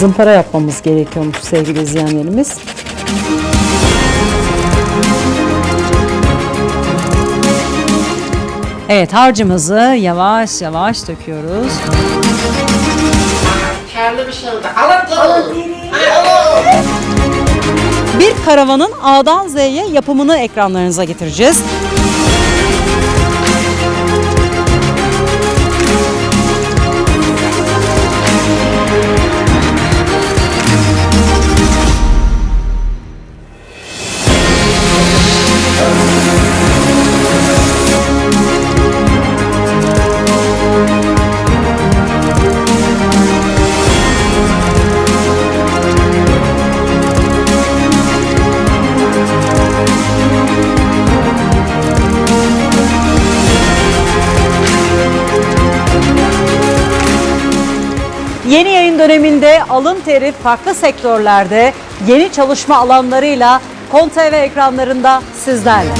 zımpara yapmamız gerekiyormuş sevgili izleyenlerimiz. Evet harcımızı yavaş yavaş döküyoruz. Karlı bir şey oldu. Alın Bir karavanın A'dan Z'ye yapımını ekranlarınıza getireceğiz. Yeni yayın döneminde alın teri farklı sektörlerde yeni çalışma alanlarıyla KonTV ekranlarında sizlerle.